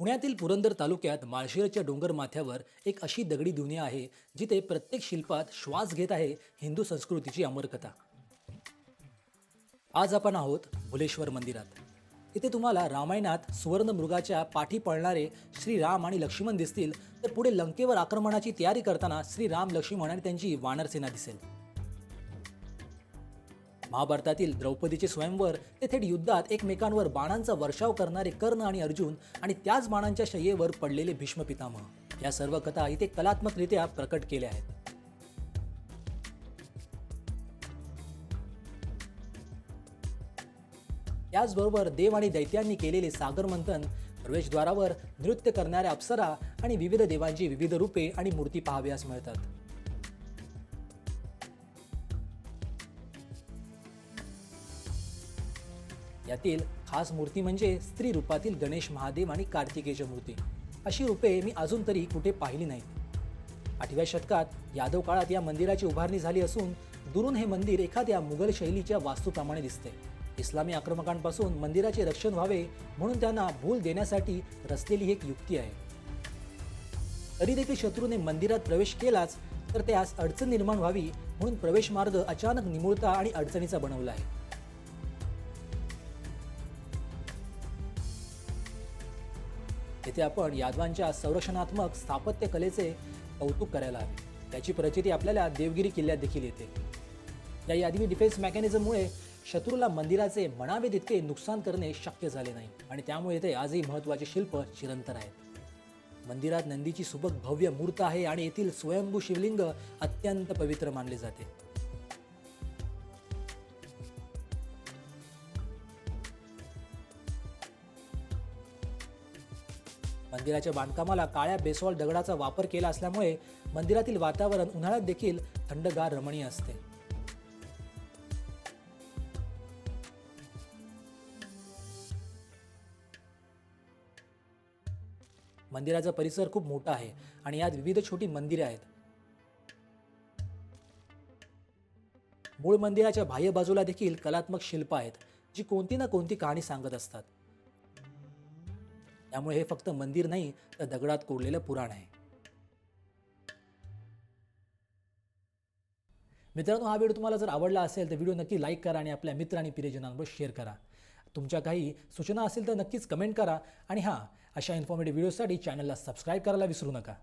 पुण्यातील पुरंदर तालुक्यात माळशिरच्या डोंगर माथ्यावर एक अशी दगडी दुनिया आहे जिथे प्रत्येक शिल्पात श्वास घेत आहे हिंदू संस्कृतीची अमरकथा. आज आपण आहोत भुलेश्वर मंदिरात. इथे तुम्हाला रामायणात सुवर्ण मृगाच्या पाठी पळणारे श्रीराम आणि लक्ष्मण दिसतील तर पुढे लंकेवर आक्रमणाची तयारी करताना श्रीराम लक्ष्मण आणि त्यांची वानरसेना दिसेल. महाभारतातील द्रौपदीचे स्वयंवर ते थेट युद्धात एकमेकांवर बाणांचा वर्षाव करणारे कर्ण आणि अर्जुन आणि त्याच बाणांच्या शय्येवर पडलेले भीष्म पितामह. या सर्व कथा इथे कलात्मकरित्या प्रकट केल्या आहेत. त्याचबरोबर देव आणि दैत्यांनी केलेले सागर मंथन प्रवेशद्वारावर नृत्य करणाऱ्या अप्सरा आणि विविध देवांची विविध रूपे आणि मूर्ती पाहाव्यास मिळतात. यातील खास मूर्ती म्हणजे स्त्री रूपातील गणेश महादेव आणि कार्तिकेयच्या मूर्ती. अशी रूपे मी अजून तरी कुठे पाहिली नाहीत. आठव्या शतकात यादव काळात या मंदिराची उभारणी झाली असून दुरून हे मंदिर एखाद्या मुघल शैलीच्या वास्तूप्रमाणे दिसते. इस्लामी आक्रमकांपासून मंदिराचे रक्षण व्हावे म्हणून त्यांना भूल देण्यासाठी रचलेली एक युक्ती आहे. तरी देखील शत्रूने मंदिरात प्रवेश केलाच तर त्यास अडचण निर्माण व्हावी म्हणून प्रवेश मार्ग अचानक निमुळता आणि अडचणीचा बनवला आहे. येथे आपण यादवांच्या संरक्षणात्मक स्थापत्यकलेचे कौतुक करायला हवे. त्याची प्रचिती आपल्याला देवगिरी किल्ल्यात देखील येते. या यादवी डिफेन्स मेकॅनिझममुळे शत्रूला मंदिराचे म्हणावे तितके नुकसान करणे शक्य झाले नाही आणि त्यामुळे येथे आजही महत्त्वाचे शिल्प चिरंतर आहेत. मंदिरात नंदीची सुबक भव्य मूर्त आहे आणि येथील स्वयंभू शिवलिंग अत्यंत पवित्र मानले जाते. मंदिराच्या बांधकामाला काळ्या बेसॉल दगडाचा वापर केला असल्यामुळे मंदिरातील वातावरण उन्हाळ्यात देखील थंडगार रमणीय असते. मंदिराचा परिसर खूप मोठा आहे आणि यात विविध छोटी मंदिरे आहेत. मूळ मंदिराच्या बाह्य बाजूला देखील कलात्मक शिल्प आहेत जी कोणती ना कोणती कहाणी सांगत असतात. त्यामुळे हे फक्त मंदिर नाही तर दगडात कोरलेलं पुराण आहे. मित्रांनो हा व्हिडिओ तुम्हाला जर आवडला असेल तर व्हिडिओ नक्की लाईक करा आणि आपल्या मित्र आणि प्रियजनांबरोबर शेअर करा. तुमच्या काही सूचना असेल तर नक्कीच कमेंट करा. आणि हां अशा इन्फॉर्मेटिव्ह व्हिडिओसाठी चॅनलला सबस्क्राईब करायला विसरू नका.